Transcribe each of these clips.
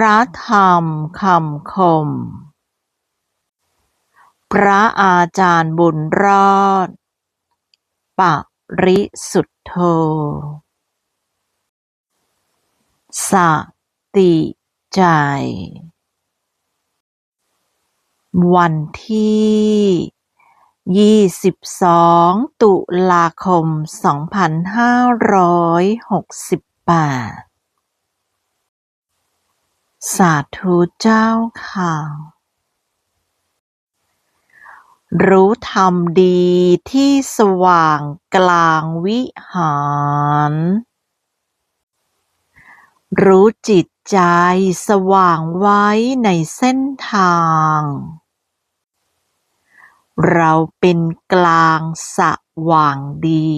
พระธรรมคำคม พระอาจารย์บุญรอด ปริสุทธโธ สติใจ วันที่ 22 ตุลาคม 2568 สาธุเจ้าค่ะ รู้ธรรมดีที่สว่างกลางวิหาร รู้จิตใจสว่างไว้ในเส้นทาง เราเป็นกลางสว่างดี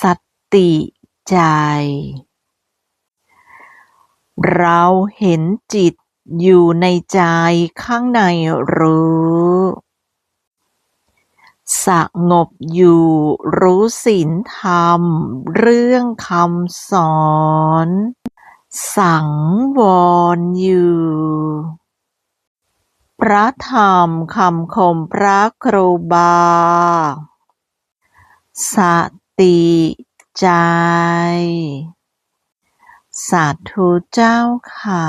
สติใจ เราเห็นจิตอยู่ในใจข้างในรู้ สงบอยู่รู้ศีลธรรม เรื่องคำสอน สังวรอยู่ พระธรรมคำคมพระครูบา สติใจ สาธุเจ้าค่ะ